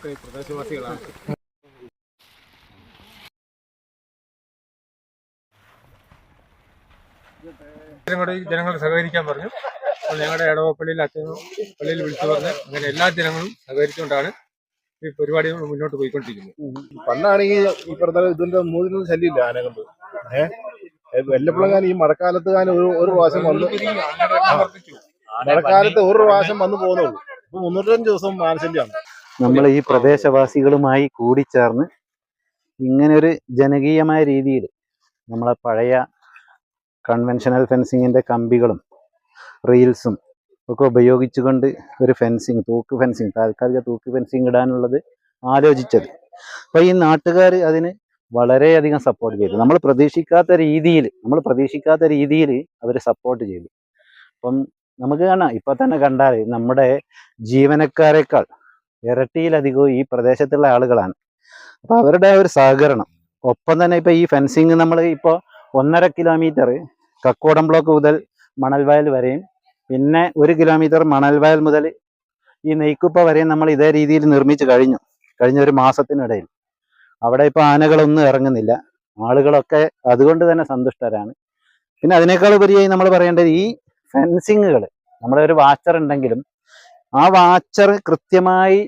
ഒക്കെ പ്രദേശവാസികളാണ്. കൂടി ജനങ്ങൾ സഹകരിക്കാൻ പറഞ്ഞു. അപ്പോൾ ഞങ്ങളുടെ ഇടവപ്പള്ളിയിൽ അച്ഛനും പള്ളിയിൽ വിളിച്ചു പറഞ്ഞ് അങ്ങനെ എല്ലാ ജനങ്ങളും സഹകരിച്ചുകൊണ്ടാണ് ഈ പരിപാടി മുന്നോട്ട് പോയിക്കൊണ്ടിരിക്കുന്നത്. പണ്ടാണെങ്കിൽ ഈ പറഞ്ഞ ഇതിന്റെ മൂന്നിനും ശല്യമില്ല ആന കൊണ്ട് ഏഹ് വല്ലപ്പോഴും ഈ മഴക്കാലത്ത് ഞാൻ ഒരു ഒരു പ്രാവശ്യം വന്നു മഴക്കാലത്ത് ഒരു പ്രാവശ്യം വന്നു പോകുന്നുള്ളൂ ഇപ്പൊ മുന്നൂറ്റഞ്ച് ദിവസം ആനശല്യമാണ് നമ്മൾ ഈ പ്രദേശവാസികളുമായി കൂടിച്ചേർന്ന് ഇങ്ങനെ ഒരു ജനകീയമായ രീതിയിൽ നമ്മളെ പഴയ കൺവെൻഷനൽ ഫെൻസിങ്ങിന്റെ കമ്പികളും റീൽസും ഒക്കെ ഉപയോഗിച്ചുകൊണ്ട് ഒരു ഫെൻസിങ് തൂക്ക് ഫെൻസിങ് താൽക്കാലിക തൂക്ക് ഫെൻസിങ് ഇടാനുള്ളത് ആലോചിച്ചത്. അപ്പൊ ഈ നാട്ടുകാർ അതിന് വളരെയധികം സപ്പോർട്ട് ചെയ്തു. നമ്മൾ പ്രതീക്ഷിക്കാത്ത രീതിയിൽ നമ്മൾ പ്രതീക്ഷിക്കാത്ത രീതിയിൽ അവർ സപ്പോർട്ട് ചെയ്തു. അപ്പം നമുക്ക് കാണാം ഇപ്പൊ തന്നെ കണ്ടാൽ നമ്മുടെ ജീവനക്കാരെക്കാൾ ഇരട്ടിയിലധികവും ഈ പ്രദേശത്തുള്ള ആളുകളാണ്. അപ്പൊ അവരുടെ ഒരു സഹകരണം ഒപ്പം തന്നെ ഇപ്പൊ ഈ ഫെൻസിങ് നമ്മൾ ഇപ്പോൾ ഒന്നര കിലോമീറ്റർ കക്കോടം ബ്ലോക്ക് മുതൽ മണൽവയൽ വരെയും പിന്നെ ഒരു കിലോമീറ്റർ മണൽവയൽ മുതൽ ഈ നെയ്ക്കുപ്പ വരെയും നമ്മൾ ഇതേ രീതിയിൽ നിർമ്മിച്ചു കഴിഞ്ഞു കഴിഞ്ഞ ഒരു മാസത്തിനിടയിൽ. അവിടെ ഇപ്പൊ ആനകളൊന്നും ഇറങ്ങുന്നില്ല. ആളുകളൊക്കെ അതുകൊണ്ട് തന്നെ സന്തുഷ്ടരാണ്. പിന്നെ അതിനേക്കാൾ ഉപരിയായി നമ്മൾ പറയേണ്ടത് ഈ ഫെൻസിങ്ങുകൾ നമ്മുടെ ഒരു വാച്ചർ ഉണ്ടെങ്കിലും ആ വാച്ചർ കൃത്യമായി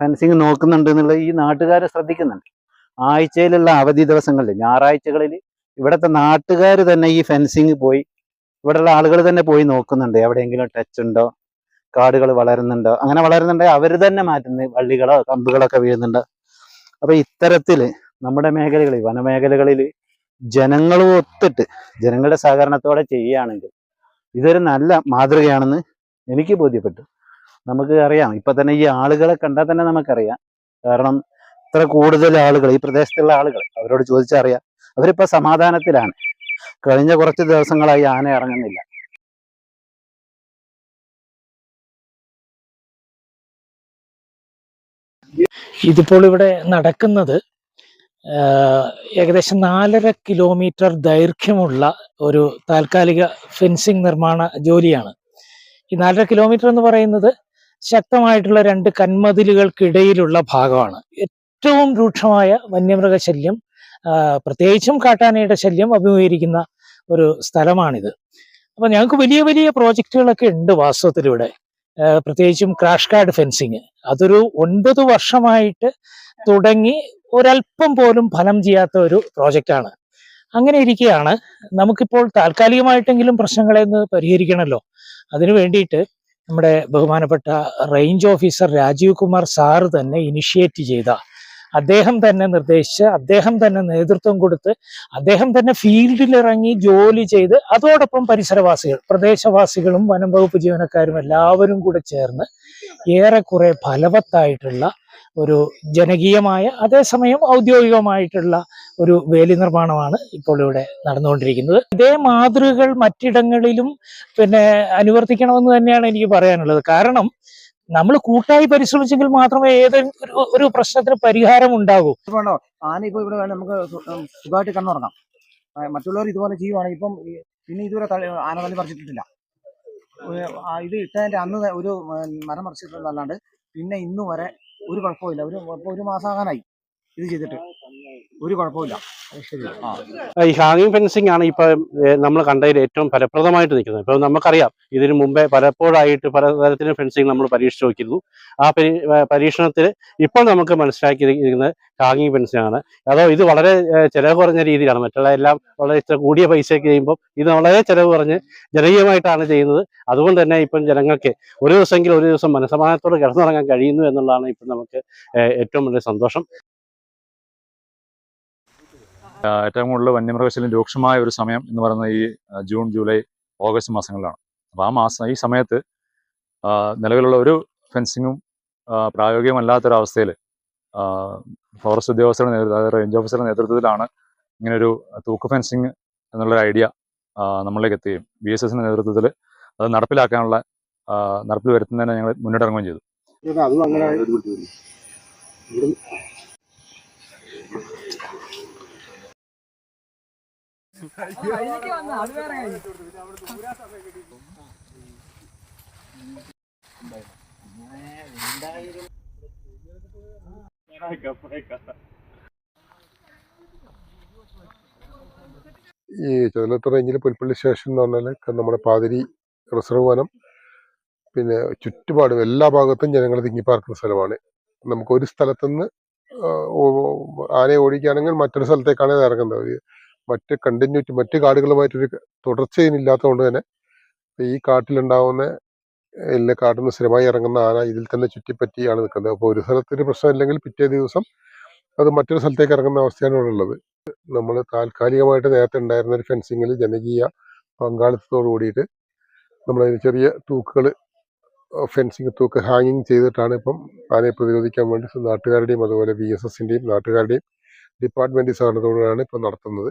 ഫെൻസിങ് നോക്കുന്നുണ്ട് എന്നുള്ളത് ഈ നാട്ടുകാരെ ശ്രദ്ധിക്കുന്നുണ്ട്. ആഴ്ചയിലുള്ള അവധി ദിവസങ്ങളിൽ ഞായറാഴ്ചകളിൽ ഇവിടുത്തെ നാട്ടുകാർ തന്നെ ഈ ഫെൻസിങ് പോയി ഇവിടെയുള്ള ആളുകൾ തന്നെ പോയി നോക്കുന്നുണ്ട്. എവിടെയെങ്കിലും ടച്ച് ഉണ്ടോ? കാടുകൾ വളരുന്നുണ്ടോ? അങ്ങനെ വളരുന്നുണ്ടെങ്കിൽ അവർ തന്നെ മാറ്റുന്നു. വള്ളികളോ കമ്പുകളൊക്കെ വീഴുന്നുണ്ട്. അപ്പൊ ഇത്തരത്തിൽ നമ്മുടെ മേഖലകളിൽ വനമേഖലകളിൽ ജനങ്ങളും ഒത്തിട്ട് ജനങ്ങളുടെ സഹകരണത്തോടെ ചെയ്യുകയാണെങ്കിൽ ഇതൊരു നല്ല മാതൃകയാണെന്ന് എനിക്ക് ബോധ്യപ്പെട്ടു. നമുക്ക് അറിയാം. ഇപ്പൊ തന്നെ ഈ ആളുകളെ കണ്ടാൽ തന്നെ നമുക്കറിയാം. കാരണം ഇത്ര കൂടുതൽ ആളുകൾ ഈ പ്രദേശത്തുള്ള ആളുകൾ അവരോട് ചോദിച്ചറിയാം. അവരിപ്പോ സമാധാനത്തിലാണ്. കഴിഞ്ഞ കുറച്ച് ദിവസങ്ങളായി ആന ഇറങ്ങുന്നില്ല. ഇതിപ്പോൾ ഇവിടെ നടക്കുന്നത് ഏകദേശം നാലര കിലോമീറ്റർ ദൈർഘ്യമുള്ള ഒരു താൽക്കാലിക ഫെൻസിങ് നിർമ്മാണ ജോലിയാണ്. ഈ നാലര കിലോമീറ്റർ എന്ന് പറയുന്നത് ശക്തമായിട്ടുള്ള രണ്ട് കന്മതിലുകൾക്കിടയിലുള്ള ഭാഗമാണ്. ഏറ്റവും രൂക്ഷമായ വന്യമൃഗ ശല്യം പ്രത്യേകിച്ചും കാട്ടാനയുടെ ശല്യം അഭിമുഖീകരിക്കുന്ന ഒരു സ്ഥലമാണിത്. അപ്പൊ ഞങ്ങൾക്ക് വലിയ വലിയ പ്രോജക്റ്റുകളൊക്കെ ഉണ്ട് വാസ്തവത്തിലൂടെ പ്രത്യേകിച്ചും ക്രാഷ് കാർഡ് ഫെൻസിങ്. അതൊരു ഒൻപത് വർഷമായിട്ട് തുടങ്ങി ഒരല്പം പോലും ഫലം ചെയ്യാത്ത ഒരു പ്രോജക്റ്റാണ്. അങ്ങനെ ഇരിക്കുകയാണ്. നമുക്കിപ്പോൾ താൽക്കാലികമായിട്ടെങ്കിലും പ്രശ്നങ്ങളെ ഒന്ന് പരിഹരിക്കണമല്ലോ അതിനു വേണ്ടിയിട്ട് നമ്മുടെ ബഹുമാനപ്പെട്ട range officer Rajeev Kumar sir തന്നെ ഇനിഷ്യേറ്റ് ചെയ്ത. അദ്ദേഹം തന്നെ നിർദ്ദേശിച്ച് അദ്ദേഹം തന്നെ നേതൃത്വം കൊടുത്ത് അദ്ദേഹം തന്നെ ഫീൽഡിലിറങ്ങി ജോലി ചെയ്ത് അതോടൊപ്പം പരിസരവാസികൾ പ്രദേശവാസികളും വനം വകുപ്പ് ജീവനക്കാരും എല്ലാവരും കൂടെ ചേർന്ന് ഏറെക്കുറെ ഫലവത്തായിട്ടുള്ള ഒരു ജനകീയമായ അതേസമയം ഔദ്യോഗികമായിട്ടുള്ള ഒരു വേലി നിർമ്മാണമാണ് ഇപ്പോൾ ഇവിടെ നടന്നുകൊണ്ടിരിക്കുന്നത്. ഇതേ മാതൃകകൾ മറ്റിടങ്ങളിലും പിന്നെ അനുവർത്തിക്കണമെന്ന് തന്നെയാണ് എനിക്ക് പറയാനുള്ളത്. കാരണം നമ്മൾ കൂട്ടായി പരിശ്രമിച്ചെങ്കിൽ മാത്രമേ ഏതെങ്കിലും ഒരു- പ്രശ്നത്തിന് പരിഹാരം ഉണ്ടാകൂ. വേണോ? ആന ഇപ്പൊ ഇവിടെ നമുക്ക് സുഖമായിട്ട് കണ്ണുറങ്ങാം. മറ്റുള്ളവർ ഇതുപോലെ ചെയ്യുവാണെങ്കിൽ ഇപ്പം പിന്നെ ഇതുവരെ ആന തള്ളി പറിച്ചിട്ടില്ല ഇത് ഇട്ടതിന്റെ അന്ന് ഒരു മരം പറിച്ചിട്ടുള്ളതല്ലാണ്ട് പിന്നെ ഇന്നു വരെ ഒരു കുഴപ്പമില്ല ഒരു ഒരു മാസമാകാനായി ഇത് ചെയ്തിട്ട്. ഒരു കുഴപ്പമില്ല ഈ ഹാങ്ങിങ് ഫെൻസിങ് ആണ് ഇപ്പൊ നമ്മൾ കണ്ടതിൽ ഏറ്റവും ഫലപ്രദമായിട്ട് നിൽക്കുന്നത്. ഇപ്പൊ നമുക്കറിയാം ഇതിനു മുമ്പേ പലപ്പോഴായിട്ട് പലതരത്തിലും ഫെൻസിങ് നമ്മൾ പരീക്ഷിച്ചു നോക്കിയിരുന്നു. ആ പരീ പരീക്ഷണത്തിൽ ഇപ്പോൾ നമുക്ക് മനസ്സിലാക്കിയിരിക്കുന്നത് ഹാങ്ങിങ് ഫെൻസിങ് ആണ്. അതോ ഇത് വളരെ ചിലവ് കുറഞ്ഞ രീതിയിലാണ്. മറ്റുള്ള എല്ലാം വളരെ കൂടിയ പൈസയ്ക്ക് ചെയ്യുമ്പോൾ ഇത് വളരെ ചെലവ് കുറഞ്ഞ് ജനകീയമായിട്ടാണ് ചെയ്യുന്നത്. അതുകൊണ്ട് തന്നെ ഇപ്പം ജനങ്ങൾക്ക് ഒരു ദിവസമെങ്കിലും ഒരു ദിവസം മനസ്സമാനത്തോട് കിടന്നുറങ്ങാൻ കഴിയുന്നു എന്നുള്ളതാണ് ഇപ്പം നമുക്ക് ഏറ്റവും വലിയ സന്തോഷം. ഏറ്റവും കൂടുതൽ വന്യമൃഗശല്യം രൂക്ഷമായ ഒരു സമയം എന്ന് പറയുന്നത് ഈ ജൂൺ ജൂലൈ ഓഗസ്റ്റ് മാസങ്ങളിലാണ്. അപ്പോൾ ആ മാസം ഈ സമയത്ത് നിലവിലുള്ള ഒരു ഫെൻസിങ്ങും പ്രായോഗികമല്ലാത്തൊരവസ്ഥയിൽ ഫോറസ്റ്റ് ഉദ്യോഗസ്ഥരുടെ നേതൃത്വം അതായത് റേഞ്ച് ഓഫീസറുടെ നേതൃത്വത്തിലാണ് ഇങ്ങനൊരു തൂക്ക് ഫെൻസിങ് എന്നുള്ളൊരു ഐഡിയ നമ്മളിലേക്ക് എത്തുകയും ബി എസ് എസിന്റെ നേതൃത്വത്തിൽ അത് നടപ്പിലാക്കാനുള്ള നടപ്പിൽ വരുത്തുന്നതിന് ഞങ്ങൾ മുന്നിട്ടിറങ്ങുകയും ചെയ്തു. ഈ ചുതലത്ത് റേഞ്ചിൽ പുൽപ്പള്ളി സ്റ്റേഷൻ എന്ന് പറഞ്ഞാൽ നമ്മുടെ പാതിരി റിസർവ് വനം. പിന്നെ ചുറ്റുപാടും എല്ലാ ഭാഗത്തും ജനങ്ങൾ തിങ്ങിപ്പാർക്കുന്ന സ്ഥലമാണ്. നമുക്ക് ഒരു സ്ഥലത്തുനിന്ന് ആനയെ ഓടിക്കുകയാണെങ്കിൽ മറ്റൊരു സ്ഥലത്തേക്കാണ് ഇറങ്ങുന്നത്. മറ്റ് കണ്ടിന്യൂറ്റി മറ്റ് കാടുകളുമായിട്ടൊരു തുടർച്ചയില്ലാത്തതുകൊണ്ട് തന്നെ ഈ കാട്ടിലുണ്ടാവുന്ന എല്ലാ കാട്ടിൽ നിന്ന് സ്ഥിരമായി ഇറങ്ങുന്ന ആന ഇതിൽ തന്നെ ചുറ്റിപ്പറ്റിയാണ് നിൽക്കുന്നത്. അപ്പോൾ ഒരു സ്ഥലത്തൊരു പ്രശ്നമില്ലെങ്കിൽ പിറ്റേ ദിവസം അത് മറ്റൊരു സ്ഥലത്തേക്ക് ഇറങ്ങുന്ന അവസ്ഥയാണ് ഇവിടെ ഉള്ളത്. നമ്മൾ താൽക്കാലികമായിട്ട് നേരത്തെ ഉണ്ടായിരുന്ന ഒരു ഫെൻസിങ്ങിൽ ജനകീയ പങ്കാളിത്തത്തോട് കൂടിയിട്ട് നമ്മളതിന് ചെറിയ തൂക്കുകൾ ഫെൻസിങ് തൂക്ക് ഹാങ്ങിങ് ചെയ്തിട്ടാണ് ഇപ്പം ആനയെ പ്രതിരോധിക്കാൻ വേണ്ടി നാട്ടുകാരുടെയും അതുപോലെ ബി എസ് എസിന്റെയും നാട്ടുകാരുടെയും ഡിപ്പാർട്ട്മെന്റ് സഹകരണത്തോടെയാണ് ഇപ്പം നടത്തുന്നത്.